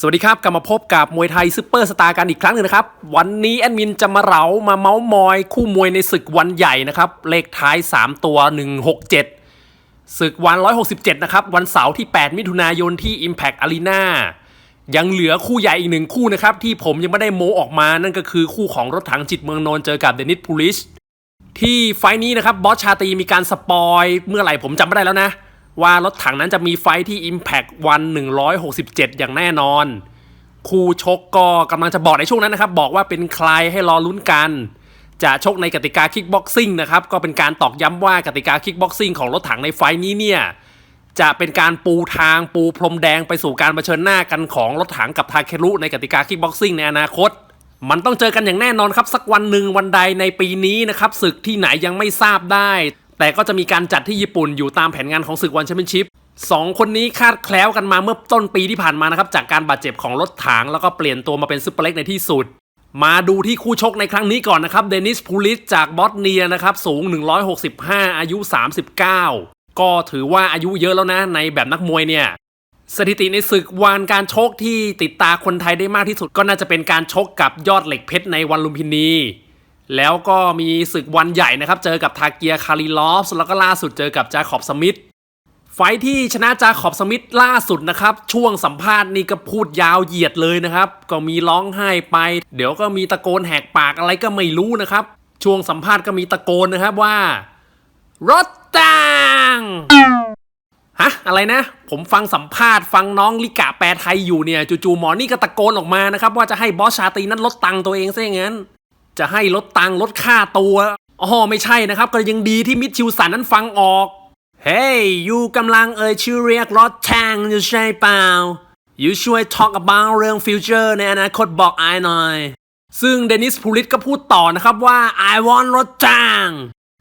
สวัสดีครับ กลับมาพบกับมวยไทยซุปเปอร์สตาร์กันอีกครั้งหนึ่งนะครับ วันนี้แอดมินจะมาเหลามาเมาส์มอยคู่มวยในศึกวันใหญ่นะครับ เลขท้าย 3 ตัว 167 ศึกวัน 167 นะครับ วันเสาร์ที่ 8 มิถุนายนที่ Impact Arena ยังเหลือคู่ใหญ่อีกหนึ่งคู่นะครับ ที่ผมยังไม่ได้โมออกมานั่นก็คือคู่ของรถถังจิตเมืองนนท์เจอกับเดนิสพูลิชที่ไฟล์นี้นะครับบอสชาตีมีการสปอยเมื่อไหร่ผมจำไม่ได้แล้วนะ ว่ารถถังนั้นจะมีไฟที่ Impact วัน 167 อย่างแน่นอน คู่ชกก็กำลังจะบอกในช่วงนั้นนะครับ บอกว่าเป็นใครให้รอลุ้นกัน จะชกในกติกาคิกบ็อกซิ่งนะครับ ก็เป็นการตอกย้ำว่ากติกาคิกบ็อกซิ่งของรถถังในไฟนี้เนี่ย จะเป็นการปูทางปูพรมแดงไปสู่การเผชิญหน้ากันของรถถังกับทาเครุในกติกาคิกบ็อกซิ่งในอนาคตมันต้องเจอกันอย่างแน่นอนครับ สักวันหนึ่งวันใดในปีนี้นะครับศึกที่ไหนยังไม่ทราบได้ แต่ก็จะมีการจัดที่ญี่ปุ่นอยู่ตามแผนงานของศึกวันแชมเปี้ยนชิพสองคนนี้คาดแคล้วกันมาเมื่อต้นปีที่ผ่านมานะครับ จากการบาดเจ็บของรถถังแล้วก็เปลี่ยนตัวมาเป็นซุปเปอร์เล็กในที่สุด มาดูที่คู่ชกในครั้งนี้ก่อนนะครับ เดนิสพูลิสจากบอสเนียนะครับ สูง 165 อายุ 39 ก็ถือว่าอายุเยอะแล้วนะ ในแบบนักมวยเนี่ย สถิติในศึกวันการชกที่ติดตาคนไทยได้มากที่สุด ก็น่าจะเป็นการชกกับยอดเหล็กเพชรในวันลุมพินี แล้วก็มีศึกวันใหญ่นะครับ เจอกับทาเกียคาริลอฟแล้วก็ล่าสุดเจอกับจาขอบสมิธไฟที่ชนะจาขอบสมิธล่าสุดนะครับ ช่วงสัมภาษณ์นี่ก็พูดยาวเหยียดเลยนะครับ ก็มีร้องไห้ไป เดี๋ยวก็มีตะโกนแหกปากอะไรก็ไม่รู้นะครับ ช่วงสัมภาษณ์ก็มีตะโกนนะครับว่ารถตังฮะอะไรนะ ผมฟังสัมภาษณ์ฟังน้องลิกะแปลไทยอยู่เนี่ยจู่ๆหมอนี่ก็ตะโกนออกมานะครับ ว่าจะให้บอสชาตีนั้นลดตังค์ตัวเองซะอย่างนั้น จะให้ลดตังค์ลดค่าตัวอ๋อไม่ใช่นะครับ ก็ยังดีที่มิดชิวสันนั้นฟังออก เฮ้ยยูกำลังเอ่ยชื่อเรียกรถแทงอยู่ใช่เปล่ายูช่วย talk about เรื่องฟิวเจอร์ในอนาคตบอกไอหน่อย ซึ่งเดนิสพูลิตก็พูดต่อนะครับว่า I want รถจ้าง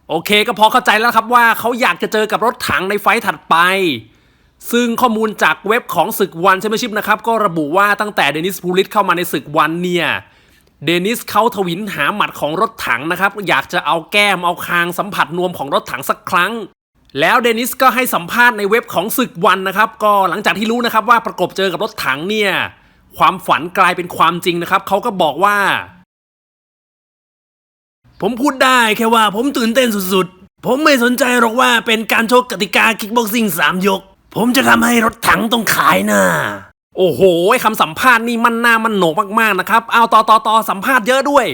โอเคก็พอเข้าใจแล้วครับว่าเขาอยากจะเจอกับรถถังในไฟท์ถัดไป ซึ่งข้อมูลจากเว็บของศึกวันแชมเปี้ยนชิพนะครับ ก็ระบุว่าตั้งแต่เดนิสพูลิตเข้ามาในศึกวันเนี่ย เดนิสเขาทวินหาหมัดของรถถังนะครับ อยากจะเอาแก้มเอาคางสัมผัสนวมของรถถังสักครั้ง แล้วเดนิสก็ให้สัมภาษณ์ในเว็บของศึกวันนะครับ ก็หลังจากที่รู้นะครับว่าประกบเจอกับรถถังเนี่ย ความฝันกลายเป็นความจริงนะครับ เขาก็บอกว่า ผมพูดได้แค่ว่าผมตื่นเต้นสุดๆ ผมไม่สนใจหรอกว่าเป็นการชกกติกาคิกบ็อกซิ่งสามยก ผมจะทำให้รถถังต้องขายหน้า โอ้โหคำสัมภาษณ์นี่มันหน้ามันโหนกมากๆนะครับ เอาต่อต่อต่อสัมภาษณ์เยอะด้วย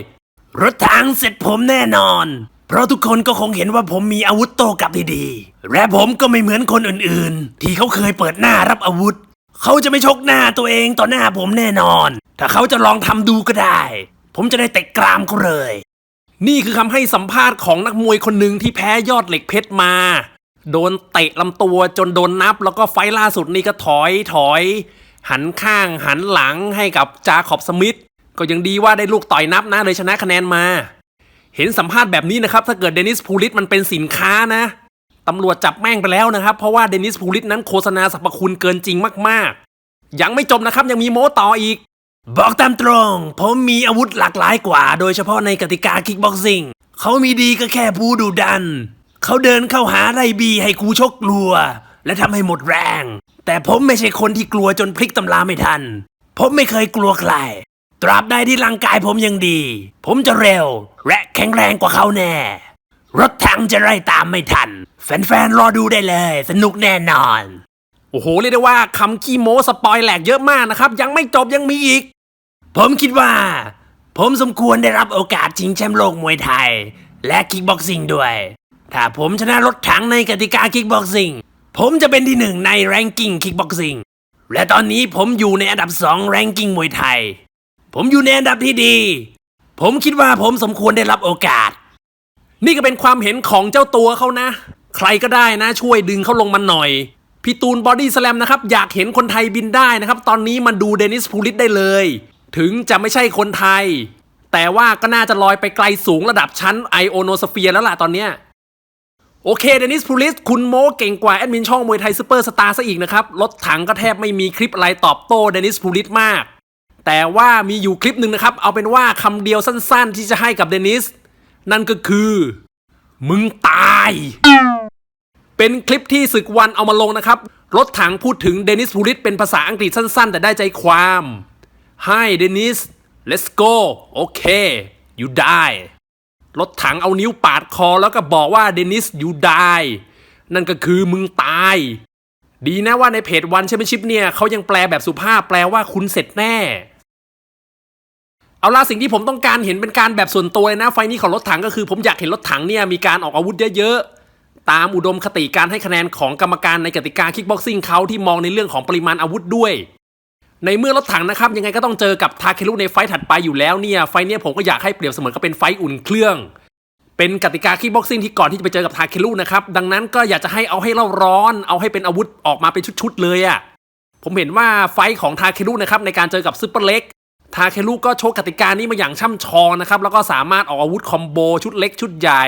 รถถังเสร็จผมแน่นอน เพราะทุกคนก็คงเห็นว่าผมมีอาวุธโตกลับดีๆ และผมก็ไม่เหมือนคนอื่นๆ ที่เขาเคยเปิดหน้ารับอาวุธ เขาจะไม่ชกหน้าตัวเองต่อหน้าผมแน่นอน ถ้าเขาจะลองทำดูก็ได้ ผมจะได้เตะกรามเขาเลย นี่คือคำให้สัมภาษณ์ของนักมวยคนหนึ่งที่แพ้ยอดเหล็กเพชรมา โดนเตะลำตัวจนโดนนับ แล้วก็ไฟล์ล่าสุดนี่ก็ถอยถอย หันข้างหันหลังให้กับจาขอบสมิธก็ยังดีว่าได้ลูกต่อยนับนะเลยชนะคะแนนมา เห็นสัมภาษณ์แบบนี้นะครับถ้าเกิดเดนิสพูลิตมันเป็นสินค้านะตำรวจจับแม่งไปแล้วนะครับ เพราะว่าเดนิสพูลิตนั้นโฆษณาสรรพคุณเกินจริงมากๆ ยังไม่จบนะครับยังมีโม้ต่ออีก บอกตามตรง ผมมีอาวุธหลากหลายกว่า โดยเฉพาะในกติกาคิกบ็อกซิ่งเขามีดีก็แค่ผู้ดุดัน เขาเดินเข้าหาไล่บีให้กูชกกลัว และทำให้หมดแรง แต่ผมไม่ใช่คนที่กลัวจนพลิกตำราไม่ทัน ผมไม่เคยกลัวใคร ตราบใดที่ร่างกายผมยังดี ผมจะเร็ว และแข็งแรงกว่าเขาแน่ รถถังจะไล่ตามไม่ทัน แฟนๆ รอดูได้เลย สนุกแน่นอน โอ้โห เรียกได้ว่าคำขี้โม้สปอยแหลกเยอะมากนะครับ ยังไม่จบยังมีอีก ผมคิดว่า ผมสมควรได้รับโอกาสชิงแชมป์โลกมวยไทย และคิกบ็อกซิ่งด้วย ถ้าผมชนะรถถังในกติกาคิกบ็อกซิ่ง ผมจะเป็นที่หนึ่งในแรงกิ้งคิกบ็อกซิ่งและตอนนี้ผมอยู่ในอันดับสองแรงกิ้งมวยไทย ผมอยู่ในอันดับที่ดี ผมคิดว่าผมสมควรได้รับโอกาส นี่ก็เป็นความเห็นของเจ้าตัวเขานะ ใครก็ได้นะช่วยดึงเขาลงมาหน่อย พี่ตูนบอดี้สแลมนะครับอยากเห็นคนไทยบินได้นะครับ ตอนนี้มาดูเดนิสพูลิตได้เลย ถึงจะไม่ใช่คนไทย แต่ว่าก็น่าจะลอยไปไกลสูงระดับชั้นไอโอโนสเฟียร์แล้วล่ะตอนเนี้ย โอเคเดนิสพูลิส คุณโมเก่งกว่า แอดมินช่องมวยไทยซูเปอร์สตาร์ซะอีกนะครับ รถถังก็แทบไม่มีคลิปอะไรตอบโต้เดนิสพูลิสมาก แต่ว่ามีอยู่คลิปหนึ่งนะครับ เอาเป็นว่าคำเดียวสั้นๆ ที่จะให้กับเดนิส นั่นก็คือ มึงตาย เป็นคลิปที่ศึกวันเอามาลงนะครับ รถถังพูดถึงเดนิสพูลิตเป็นภาษาอังกฤษสั้นๆ แต่ได้ใจความ Hi Dennis let's go โอเค you die รถถังเอานิ้วปาดคอแล้วก็บอกว่าเดนิส you die นั่นก็คือมึงตาย ดีนะว่าในเพจวันแชมเปี้ยนชิพเนี่ยเขายังแปลแบบสุภาพแปลว่าคุณเสร็จแน่ เอาล่ะสิ่งที่ผมต้องการเห็นเป็นการแบบส่วนตัวนะ ไฟนี้ของรถถังก็คือ ผมอยากเห็นรถถังเนี่ยมีการออกอาวุธเยอะๆ ตามอุดมคติการให้คะแนนของกรรมการในกติกาคิกบ็อกซิ่งเขาที่มองในเรื่องของปริมาณอาวุธด้วย ในเมื่อรถถังนะครับยังไงก็ต้องเจอกับทาเครุในไฟต์ถัดไปอยู่แล้วเนี่ยไฟต์เนี่ยผมก็อยากให้เปรียบเสมือนกับเป็นไฟต์อุ่นเครื่อง เป็นกติกาคิกบ็อกซิ่งที่ก่อนที่จะไปเจอกับทาเครุนะครับดังนั้นก็อยากจะให้เอาให้เล่าร้อน เอาให้เป็นอาวุธออกมาเป็นชุดๆเลยอะ่ะผมเห็นว่าไฟต์ของทาเครุนะครับในการเจอกับซูเปอร์เล็กทาเครุก็โชว์กติกานี้มาอย่างช่ำชองนะครับแล้วก็สามารถออกอาวุธคอมโบชุดเล็กชุดใหญ่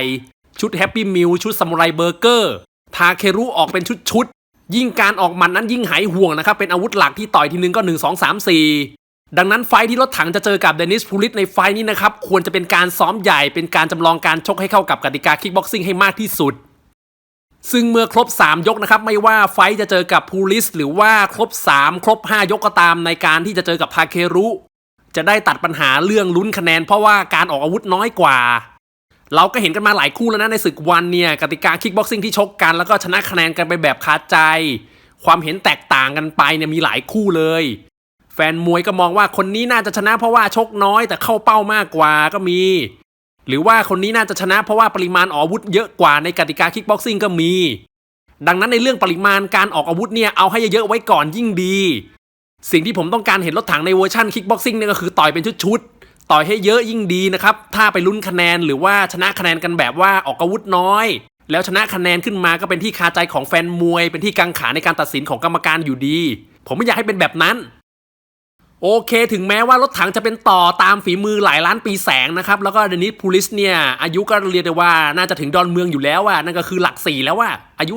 ชุดแฮปปี้มิลชุดซามูไรเบอร์เกอร์ทาเครุออกเป็นชุดชุดๆ ยิ่งการออกหมันนั้นยิ่งหายห่วงนะครับ เป็นอาวุธหลักที่ต่อยทีนึงก็ 1 2 3 4 ดังนั้นไฟที่รถถังจะเจอกับเดนิสพูลิตในไฟนี้นะครับ ควรจะเป็นการซ้อมใหญ่เป็นการจำลองการชกให้เข้ากับกติกาคิกบ็อกซิ่งให้มากที่สุด ซึ่งเมื่อครบ 3 ยกนะครับ ไม่ว่าไฟจะเจอกับพูลิสหรือว่าครบ 3 ครบ 5 ยกก็ตามในการที่จะเจอกับทาเครุจะได้ตัดปัญหาเรื่องลุ้นคะแนน เพราะว่าการออกอาวุธน้อยกว่า เราก็เห็นกันมาหลายคู่แล้วนะในศึกวันเนี่ยกติกาคิกบ็อกซิ่งที่ชกกัน แล้วก็ชนะคะแนนกันไปแบบคาใจ ความเห็นแตกต่างกันไปเนี่ยมีหลายคู่เลย แฟนมวยก็มองว่าคนนี้น่าจะชนะเพราะว่าชกน้อยแต่เข้าเป้ามากกว่าก็มี หรือว่าคนนี้น่าจะชนะเพราะว่าปริมาณอาวุธเยอะกว่าในกติกาคิกบ็อกซิ่งก็มี ดังนั้นในเรื่องปริมาณการออกอาวุธเนี่ยเอาให้เยอะๆไว้ก่อนยิ่งดี สิ่งที่ผมต้องการเห็นรถถังในเวอร์ชันคิกบ็อกซิ่งเนี่ยก็คือต่อยเป็นชุดๆ ต่อยให้เยอะยิ่งดีนะครับ ถ้าไปลุ้นคะแนนหรือว่าชนะคะแนนกันแบบว่าออกอาวุธน้อย แล้วชนะคะแนนขึ้นมาก็เป็นที่คาใจของแฟนมวย เป็นที่กังขาในการตัดสินของกรรมการอยู่ดี ผมไม่อยากให้เป็นแบบนั้นโอเค ถึงแม้ว่ารถถังจะเป็นต่อตามฝีมือหลายล้านปีแสงนะครับ แล้วก็เดนิสพูลิสเนี่ย อายุก็เรียกได้ว่าน่าจะถึงดอนเมืองอยู่แล้วอะนั่นก็คือหลักสี่แล้วอะอายุ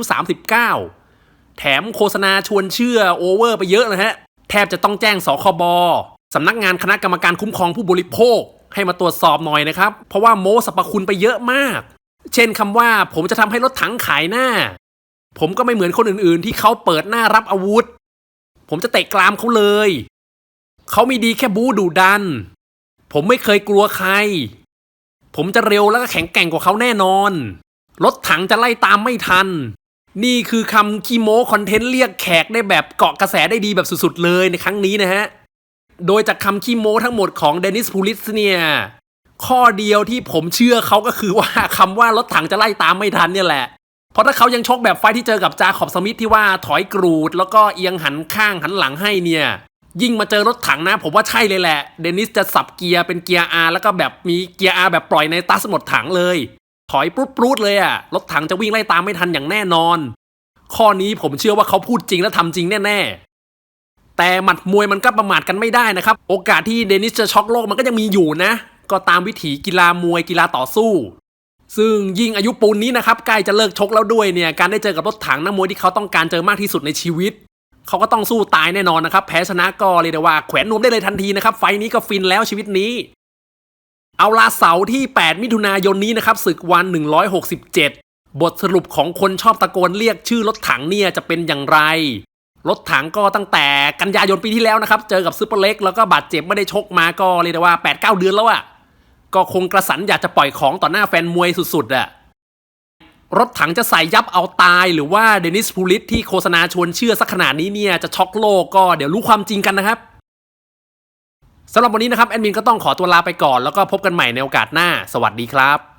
39 แถมโฆษณาชวนเชื่อโอเวอร์ไปเยอะนะฮะ แทบจะต้องแจ้งสคบ สำนักงานคณะกรรมการคุ้มครองผู้บริโภค ให้มาตรวจสอบหน่อยนะครับ เพราะว่าโมสรรพคุณไปเยอะมาก เช่นคำว่าผมจะทำให้รถถังขายหน้า ผมก็ไม่เหมือนคนอื่นๆ ที่เขาเปิดหน้ารับอาวุธ ผมจะเตะกรามเขาเลย เขามีดีแค่บู๊ดุดัน ผมไม่เคยกลัวใคร ผมจะเร็วแล้วก็แข็งแกร่งกว่าเขาแน่นอน รถถังจะไล่ตามไม่ทันนี่คือคำคีโมคอนเทนต์เรียกแขกได้แบบเกาะกระแสได้ดีแบบสุดๆเลยในครั้งนี้นะฮะ โดยจากคำคีโม้ทั้งหมดของเดนิสพูลิสเนี่ยข้อเดียวที่ผมเชื่อเขาก็คือว่าคำว่ารถถังจะไล่ตามไม่ทันเนี่ยแหละ เพราะถ้าเขายังชกแบบไฟที่เจอกับจาขอบสมิธที่ว่าถอยกรูด แล้วก็เอียงหันข้างหันหลังให้เนี่ย ยิ่งมาเจอรถถังนะ ผมว่าใช่เลยแหละ เดนิสจะสับเกียร์เป็นเกียร์ R แล้วก็แบบมีเกียร์ R แบบปล่อยในตัสหมดถังเลย ถอยปรุดๆเลยอะรถถังจะวิ่งไล่ตามไม่ทันอย่างแน่นอน ข้อนี้ผมเชื่อว่าเขาพูดจริงและทำจริงแน่ๆ แต่หมัดมวยมันก็ประมาทกันไม่ได้นะครับ โอกาสที่เดนิสจะช็อกโลกมันก็ยังมีอยู่นะ ก็ตามวิถีกีฬามวยกีฬาต่อสู้ ซึ่งยิ่งอายุปูนนี้นะครับใกล้จะเลิกชกแล้วด้วยเนี่ยการได้เจอกับรถถังนักมวยที่เขาต้องการเจอมากที่สุดในชีวิต เขาก็ต้องสู้ตายแน่นอนนะครับ แพ้ชนะก็เรียกได้ว่าแขวนนวมได้เลยทันทีนะครับไฟล์นี้ก็ฟินแล้วชีวิตนี้ เอาลาเสาร์ที่ 8 มิถุนายนนี้นะครับศึกวัน 167 บทสรุปของคนชอบตะโกนเรียกชื่อรถถังเนี่ยจะเป็นอย่างไร รถถังก็ตั้งแต่กันยายนปีที่แล้วนะครับ เจอกับซูเปอร์เล็กแล้วก็บาดเจ็บไม่ได้ชกมาก็เรียกได้ว่า 8-9 เดือนแล้วอะก็คงกระสันอยากจะปล่อยของต่อหน้าแฟนมวยสุดๆอะรถถังจะใส่ยับเอาตายหรือว่าเดนิสพูลิสที่โฆษณาชวนเชื่อสักขนาดนี้เนี่ยจะช็อกโลกก็เดี๋ยวรู้ความจริงกันนะครับสำหรับวันนี้นะครับแอดมินก็ต้องขอตัวลาไปก่อนแล้วก็พบกันใหม่ในโอกาสหน้า สวัสดีครับ